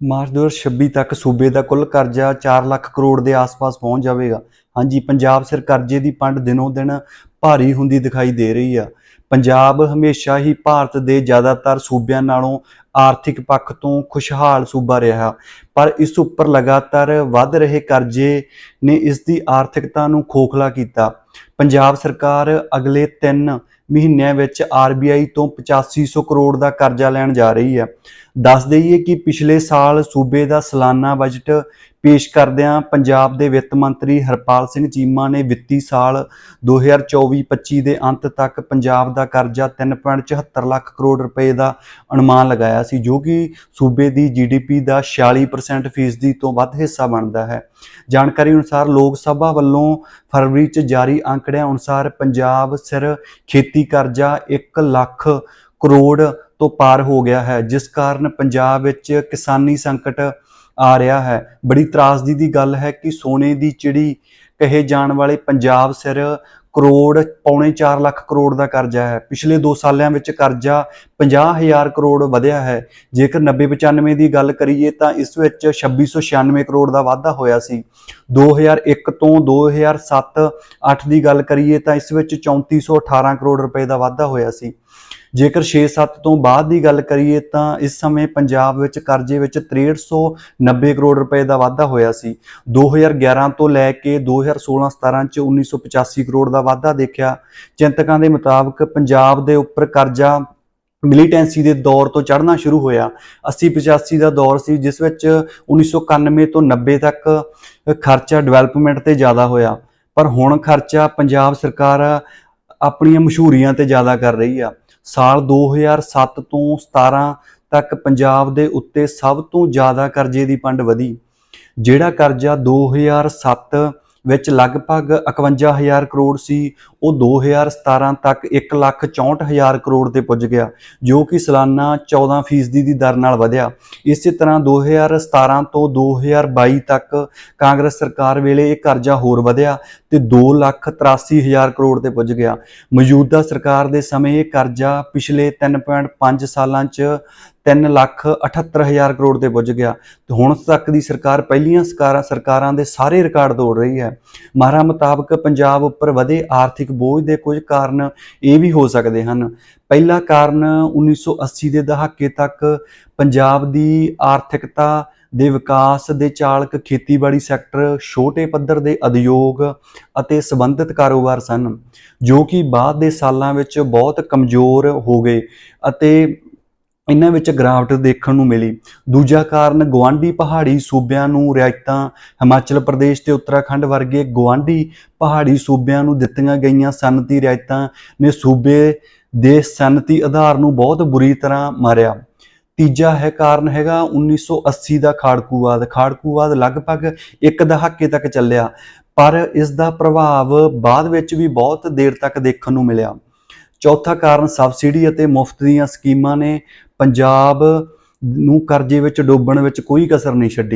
March 2026 ਤੱਕ ਸੂਬੇ ਦਾ ਕੁੱਲ ਕਰਜ਼ਾ 4 ਲੱਖ ਕਰੋੜ ਦੇ ਆਸ-ਪਾਸ ਪਹੁੰਚ ਜਾਵੇਗਾ। ਹਾਂਜੀ, ਪੰਜਾਬ ਸਿਰ ਕਰਜ਼ੇ ਦੀ ਪੰਡ ਦਿਨੋਂ ਦਿਨ ਭਾਰੀ ਹੁੰਦੀ ਦਿਖਾਈ ਦੇ ਰਹੀ ਆ। ਪੰਜਾਬ ਹਮੇਸ਼ਾ ਹੀ ਭਾਰਤ ਦੇ ਜ਼ਿਆਦਾਤਰ ਸੂਬਿਆਂ ਨਾਲੋਂ ਆਰਥਿਕ ਪੱਖ ਤੋਂ ਖੁਸ਼ਹਾਲ ਸੂਬਾ ਰਿਹਾ, ਪਰ ਇਸ ਉੱਪਰ ਲਗਾਤਾਰ ਵੱਧ ਰਹੇ ਕਰਜ਼ੇ ਨੇ ਇਸ ਦੀ ਆਰਥਿਕਤਾ ਨੂੰ ਖੋਖਲਾ ਕੀਤਾ। ਪੰਜਾਬ ਸਰਕਾਰ ਅਗਲੇ 3 ਮਹੀਨਿਆਂ ਵਿੱਚ RBI ਤੋਂ 8500 ਕਰੋੜ ਦਾ ਕਰਜ਼ਾ ਲੈਣ ਜਾ ਰਹੀ ਹੈ। ਦੱਸ ਦਈਏ ਕਿ ਪਿਛਲੇ ਸਾਲ ਸੂਬੇ ਦਾ ਸਾਲਾਨਾ ਬਜਟ ਪੇਸ਼ ਕਰਦਿਆਂ ਪੰਜਾਬ ਦੇ ਵਿੱਤ ਮੰਤਰੀ ਹਰਪਾਲ ਸਿੰਘ ਚੀਮਾ ਨੇ ਵਿੱਤੀ ਸਾਲ 2024-25 ਦੇ ਅੰਤ ਤੱਕ ਪੰਜਾਬ ਦਾ ਕਰਜ਼ਾ 3.74 ਲੱਖ ਕਰੋੜ ਰੁਪਏ ਦਾ ਅਨੁਮਾਨ ਲਗਾਇਆ ਸੀ, ਜੋ ਕਿ ਸੂਬੇ ਦੀ GDP ਦਾ 46% ਫੀਸਦੀ ਤੋਂ ਵੱਧ ਹਿੱਸਾ ਬਣਦਾ ਹੈ। ਜਾਣਕਾਰੀ ਅਨੁਸਾਰ ਲੋਕ ਸਭਾ ਵੱਲੋਂ ਫਰਵਰੀ 'ਚ ਜਾਰੀ ਅੰਕੜਿਆਂ ਅਨੁਸਾਰ ਪੰਜਾਬ ਸਿਰ ਖੇਤੀ ਕਰਜ਼ਾ 1 ਲੱਖ ਕਰੋੜ ਤੋਂ ਪਾਰ ਹੋ ਗਿਆ ਹੈ, ਜਿਸ ਕਾਰਨ ਪੰਜਾਬ ਵਿੱਚ ਕਿਸਾਨੀ ਸੰਕਟ ਆ ਰਿਹਾ ਹੈ। ਬੜੀ ਤਰਾਸਦੀ ਦੀ ਗੱਲ ਹੈ ਕਿ ਸੋਨੇ ਦੀ ਚਿੜੀ ਕਹੇ ਜਾਣ ਵਾਲੇ ਪੰਜਾਬ ਸਿਰ ਕਰੋੜ, ਪੌਣੇ 4 ਲੱਖ ਕਰੋੜ ਦਾ ਕਰਜ਼ਾ ਹੈ। ਪਿਛਲੇ 2 ਸਾਲਾਂ ਵਿੱਚ ਕਰਜ਼ਾ 50000 ਕਰੋੜ ਵਧਿਆ ਹੈ। ਜੇਕਰ 90-95 ਦੀ ਗੱਲ ਕਰੀਏ ਤਾਂ ਇਸ ਵਿੱਚ 2696 ਕਰੋੜ ਦਾ ਵਾਧਾ ਹੋਇਆ ਸੀ। 2001 ਤੋਂ 2007-8 ਦੀ ਗੱਲ ਕਰੀਏ ਤਾਂ ਇਸ ਵਿੱਚ 3418 ਕਰੋੜ ਰੁਪਏ ਦਾ ਵਾਧਾ ਹੋਇਆ ਸੀ। ਜੇਕਰ 6-7 ਤੋਂ ਬਾਅਦ ਦੀ ਗੱਲ ਕਰੀਏ ਤਾਂ ਇਸ ਸਮੇਂ ਪੰਜਾਬ ਵਿੱਚ ਕਰਜ਼ੇ ਵਿੱਚ 6390 ਕਰੋੜ ਰੁਪਏ ਦਾ ਵਾਧਾ ਹੋਇਆ ਸੀ। 2011 ਤੋਂ ਲੈ ਕੇ 2016-17 ਚ 1985 ਕਰੋੜ ਦਾ ਵਾਧਾ ਦੇਖਿਆ। ਚਿੰਤਕਾਂ ਦੇ ਮੁਤਾਬਕ ਪੰਜਾਬ ਦੇ ਉੱਪਰ ਕਰਜ਼ਾ ਮਿਲੀਟੈਂਸੀ ਦੇ ਦੌਰ ਤੋਂ ਚੜ੍ਹਨਾ ਸ਼ੁਰੂ ਹੋਇਆ। 80-85 ਦਾ ਦੌਰ ਸੀ, ਜਿਸ ਵਿੱਚ 1991 ਤੋਂ 90 ਤੱਕ ਖਰਚਾ ਡਿਵੈਲਪਮੈਂਟ ਤੇ ਜ਼ਿਆਦਾ ਹੋਇਆ। ਪਰ ਹੁਣ ਖਰਚਾ ਪੰਜਾਬ ਸਰਕਾਰ ਆਪਣੀਆਂ ਮਸ਼ਹੂਰੀਆਂ ਤੇ ਜ਼ਿਆਦਾ ਕਰ ਰਹੀ ਆ। ਸਾਲ 2007 ਤੋਂ 17 ਤੱਕ ਪੰਜਾਬ ਦੇ ਉੱਤੇ ਸਭ ਤੋਂ ਜ਼ਿਆਦਾ ਕਰਜ਼ੇ ਦੀ ਪੰਡ ਵਧੀ, ਜਿਹੜਾ ਕਰਜ਼ਾ 2007 ਵਿੱਚ ਲਗਭਗ 51000 ਕਰੋੜ ਸੀ, ਉਹ 2017 ਤੱਕ 164000 ਕਰੋੜ ਤੇ ਪੁੱਜ ਗਿਆ, ਜੋ ਕਿ ਸਾਲਾਨਾ 14% ਫੀਸਦੀ ਦੀ ਦਰ ਨਾਲ ਵਧਿਆ। ਇਸੇ ਤਰ੍ਹਾਂ 2017 ਤੋਂ 2022 ਤੱਕ ਕਾਂਗਰਸ ਸਰਕਾਰ ਵੇਲੇ ਇਹ ਕਰਜ਼ਾ ਹੋਰ ਵਧਿਆ ਤੇ 283000 ਕਰੋੜ ਤੇ ਪੁੱਜ ਗਿਆ। ਮੌਜੂਦਾ ਸਰਕਾਰ ਦੇ ਸਮੇਂ ਇਹ ਕਰਜ਼ਾ ਪਿਛਲੇ 3.5 ਸਾਲਾਂ 'ਚ 3 ਲੱਖ 78000 ਕਰੋੜ ਤੇ ਪੁੱਜ ਗਿਆ। ਤੇ ਹੁਣ ਤੱਕ ਦੀ ਸਰਕਾਰ ਪਹਿਲੀਆਂ ਸਰਕਾਰਾਂ ਸਰਕਾਰਾਂ ਦੇ ਸਾਰੇ ਰਿਕਾਰਡ ਤੋੜ ਰਹੀ ਹੈ। ਮਾਹਰਾਂ ਮੁਤਾਬਕ ਪੰਜਾਬ ਉੱਪਰ ਵਧੇ ਆਰਥਿਕ ਬੋਝ ਦੇ ਕੁਝ ਕਾਰਨ ਇਹ ਵੀ ਹੋ ਸਕਦੇ ਹਨ। ਪਹਿਲਾ ਕਾਰਨ 1980 ਦੇ ਦਹਾਕੇ ਤੱਕ ਪੰਜਾਬ ਦੀ ਆਰਥਿਕਤਾ ਦੇ ਵਿਕਾਸ ਦੇ ਚਾਲਕ ਖੇਤੀਬਾੜੀ ਸੈਕਟਰ ਛੋਟੇ ਪੱਧਰ ਦੇ ਉਦਯੋਗ ਅਤੇ ਸੰਬੰਧਿਤ ਕਾਰੋਬਾਰ ਸਨ, ਜੋ ਕਿ ਬਾਅਦ ਦੇ ਸਾਲਾਂ ਵਿੱਚ ਬਹੁਤ ਕਮਜ਼ੋਰ ਹੋ ਗਏ ਅਤੇ ਇਹਨਾਂ ਵਿੱਚ ਗਿਰਾਵਟ ਦੇਖਣ ਨੂੰ ਮਿਲੀ। ਦੂਜਾ ਕਾਰਨ ਗਵਾਂਢੀ ਪਹਾੜੀ ਸੂਬਿਆਂ ਨੂੰ ਰਿਆਇਤਾਂ ਹਿਮਾਚਲ ਪ੍ਰਦੇਸ਼ ਤੇ ਉੱਤਰਾਖੰਡ ਵਰਗੇ ਗਵਾਂਢੀ ਪਹਾੜੀ ਸੂਬਿਆਂ ਨੂੰ ਦਿੱਤੀਆਂ ਗਈਆਂ ਸਨਅਤੀ ਰਿਆਇਤਾਂ ਨੇ ਸੂਬੇ ਦੇ ਸਨਅਤੀ ਆਧਾਰ ਨੂੰ ਬਹੁਤ ਬੁਰੀ ਤਰ੍ਹਾਂ ਮਾਰਿਆ। ਤੀਜਾ ਹੈ ਕਾਰਨ ਹੈਗਾ 1980 ਦਾ ਖਾੜਕੂਵਾਦ। ਖਾੜਕੂਵਾਦ ਲਗਭਗ ਇੱਕ ਦਹਾਕੇ ਤੱਕ ਚੱਲਿਆ, ਪਰ ਇਸ ਦਾ ਪ੍ਰਭਾਵ ਬਾਅਦ ਵਿੱਚ ਵੀ ਬਹੁਤ ਦੇਰ ਤੱਕ ਦੇਖਣ ਨੂੰ ਮਿਲਿਆ। ਚੌਥਾ ਕਾਰਨ, ਸਬਸਿਡੀ ਅਤੇ ਮੁਫਤ ਦੀਆਂ ਸਕੀਮਾਂ ਨੇ ਪੰਜਾਬ ਨੂੰ ਕਰਜ਼ੇ ਵਿੱਚ ਡੋਬਣ ਵਿੱਚ ਕੋਈ ਕਸਰ ਨਹੀਂ ਛੱਡੀ।